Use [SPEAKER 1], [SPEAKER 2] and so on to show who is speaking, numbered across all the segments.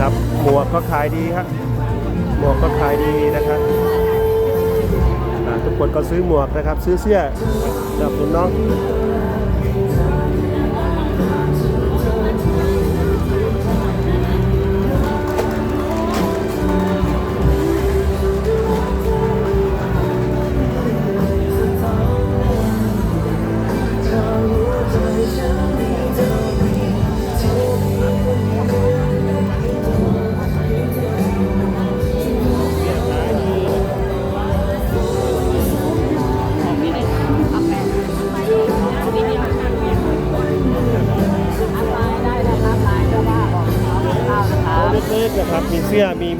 [SPEAKER 1] ครับ หมวกก็ขายดีครับหมวกก็ขายดีนะครับทุกคนก็ซื้อหมวกนะครับ ซื้อเสื้อสนับสนุนน้อง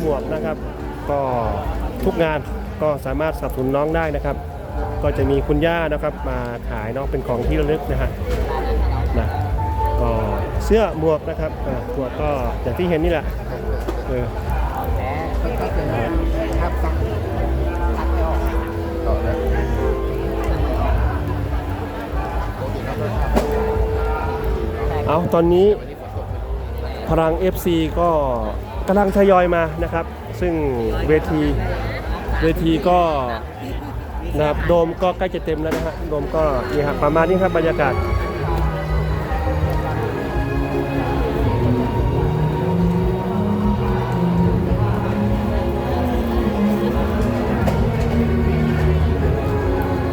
[SPEAKER 1] หมวกนะครับ ก็ทุกงานก็สามารถสนับสนุนน้องได้นะครับ ก็จะมีคุณย่านะครับมาขายเนาะเป็นของที่ระลึกนะฮะนะก็เสื้อหมวกนะครับหมวกก็อย่างที่เห็นนี่แหละเออ
[SPEAKER 2] ครับตักตักไม่ออกต่อนะ
[SPEAKER 1] เอาตอนนี้พลัง FC ก็ กำลังทยอยมานะครับ ซึ่งเวทีเวทีก็นะครับโดมก็ใกล้จะเต็มแล้วนะฮะโดมก็นี่ครับประมาณนี้ครับบรรยากาศ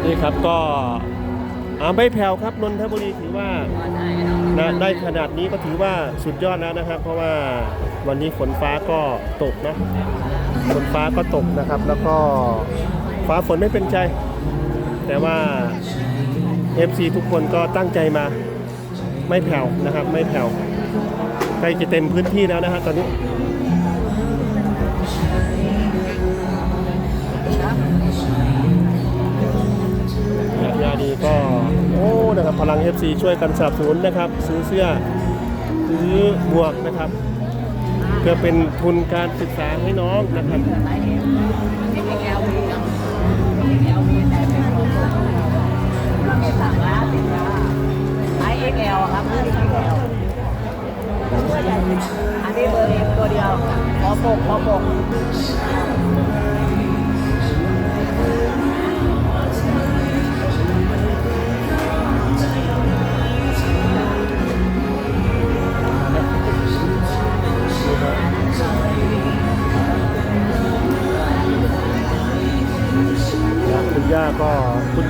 [SPEAKER 1] นี่ครับก็อาไม่แผ่วครับนนทบุรีถือว่านะได้ขนาดนี้ก็ถือว่าสุดยอดแล้วนะครับ เพราะว่า วันนี้ฝนฟ้าก็ตกนะฝนฟ้าก็ตกนะครับ แล้วก็ฟ้าฝนไม่เป็นใจ แต่ว่า FC ทุกคนก็ตั้งใจมาไม่แผ่วนะครับ ไม่แผ่วใกล้จะเต็มพื้นที่แล้วนะฮะตอนนี้ยาดีก็โอ้นะครับพลัง FC ช่วยกันสนับสนุนนะครับ ซื้อเสื้อซื้อหมวกนะครับ เพื่อเป็นทุนการศึกษาให้น้องนะครับ
[SPEAKER 3] อันนี้เบอร์เองตัวเดียวพอปกพอปก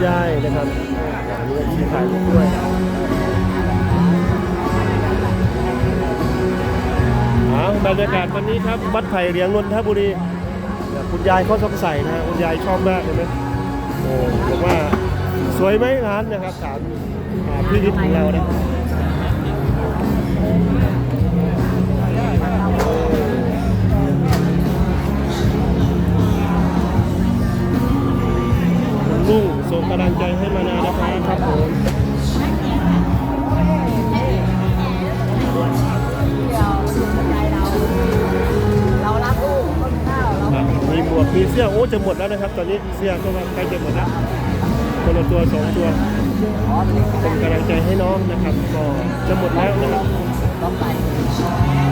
[SPEAKER 1] ย่ายนะครับอันนี้ก็ชี้ถ่ายด้วยเอาบรรยากาศวันนี้ครับวัดไผ่เลี้ยงนนทบุรีคุณยายเขาสงสัยนะฮะคุณยายชอบมากเลยนะโอ้บอกว่าสวยไหมร้านนะครับถามถามพี่นิดของเรานะ
[SPEAKER 3] เสื้
[SPEAKER 1] อโอ้จะหมดแล้วนะครับ ตอนนี้เสื้อก็ว่าใกล้จะหมดแล้วคนละตัวสองตัวเป็นกำลังใจให้น้องนะครับก็จะหมดแล้วนะครับ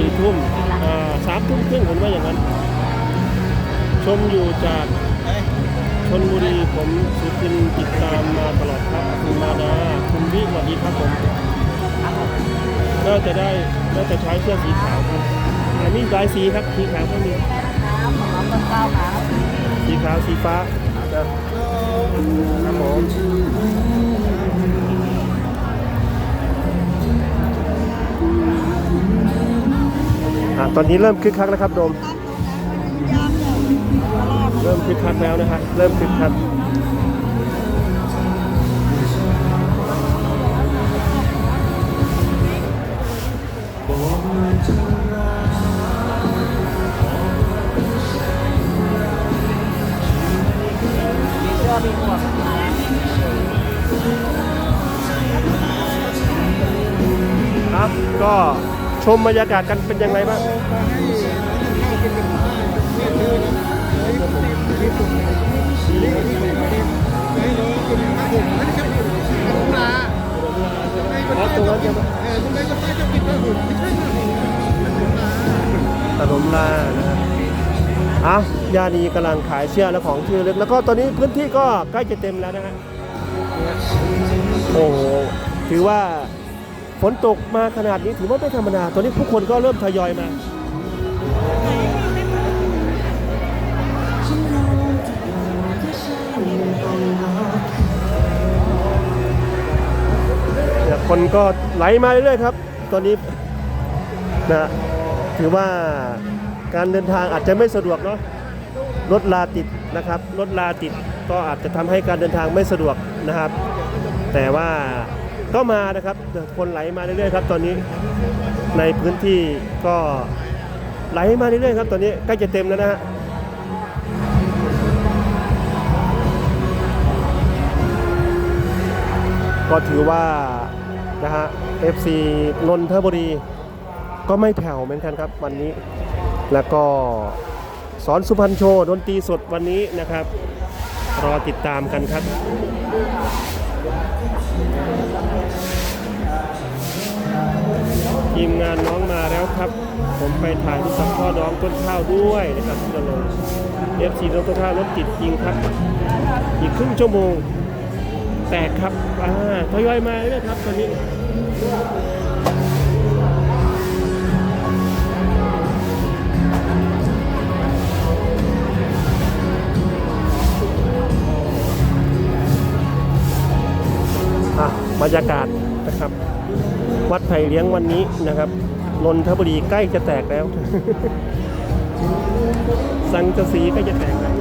[SPEAKER 1] สี่ทุ่มสามทุ่มครึ่งเห็นว่าอย่างนั้น ชมอยู่จากชนบุรีผมสุทินติดตามมาตลอดครับคุณมานาคุณวิสวัสดีครับผมน่าจะได้น่าจะใช้เสื้อสีขาวครับอันนี้ลายสีครับสีขาวก็มี
[SPEAKER 3] ครับขาว
[SPEAKER 1] สีขาวสีฟ้านะครับผม อะตอนนี้เริ่มคึกคักแล้วครับโดม เริ่มคึกคักแล้วนะฮะเริ่มคึกคัก ชมบรรยากาศกันเป็นยังไงบ้างตรงนั้นจะขนมลานะครับอะยานีกำลังขายเชือกและของที่ระลึกแล้วก็ตอนนี้พื้นที่ก็ใกล้จะเต็มแล้วนะฮะโอ้โหถือว่า ฝนตกมาขนาดนี้ถือว่าไม่ธรรมดา ตอนนี้ผู้คนก็เริ่มทยอยมาเนี่ยคนก็ไหลมาเรื่อยๆครับ ตอนนี้นะถือว่าการเดินทางอาจจะไม่สะดวกเนาะรถลาติดนะครับรถลาติดก็อาจจะทำให้การเดินทางไม่สะดวกนะครับ แต่ว่า ก็มานะครับคนไหลมาเรื่อยๆครับตอนนี้ในพื้นที่ก็ไหลมาเรื่อยๆครับตอนนี้ใกล้จะเต็มแล้วนะฮะก็ถือว่านะฮะ FC นนทบุรีก็ไม่แผ่วเหมือนกันครับวันนี้ แล้วก็สอนสุพรรณโชว์ดนตรีสดวันนี้นะครับ รอติดตามกันครับ งานน้องมาแล้วครับ ผมไปถ่ายที่สัมพ่อน้องต้นข้าวด้วยนะครับที่จะลง FC น้องต้นข้าวรถติดจริงครับ อีกครึ่งชั่วโมง แตกครับอ่าทยอยมาเรื่อยครับตอนนี้อะบรรยากาศนะครับ วัดไผ่เลี้ยงวันนี้นะครับนนทบุรีใกล้จะแตกแล้ว สังกะสีใกล้จะแตกแล้ว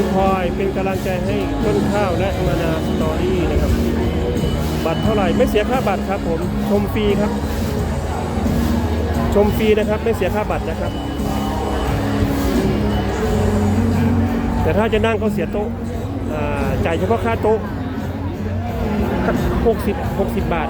[SPEAKER 1] งพลอยเป็นกำลังใจให้ต้นข้าวและมานาสตอรี่นะครับ บัตรเท่าไหร่ไม่เสียค่าบัตรครับผมชมฟรีครับ ชมฟรีนะครับไม่เสียค่าบัตรนะครับ แต่ถ้าจะนั่งก็เสียโต๊ะจ่ายเฉพาะค่าโต๊ะ60 60 บาท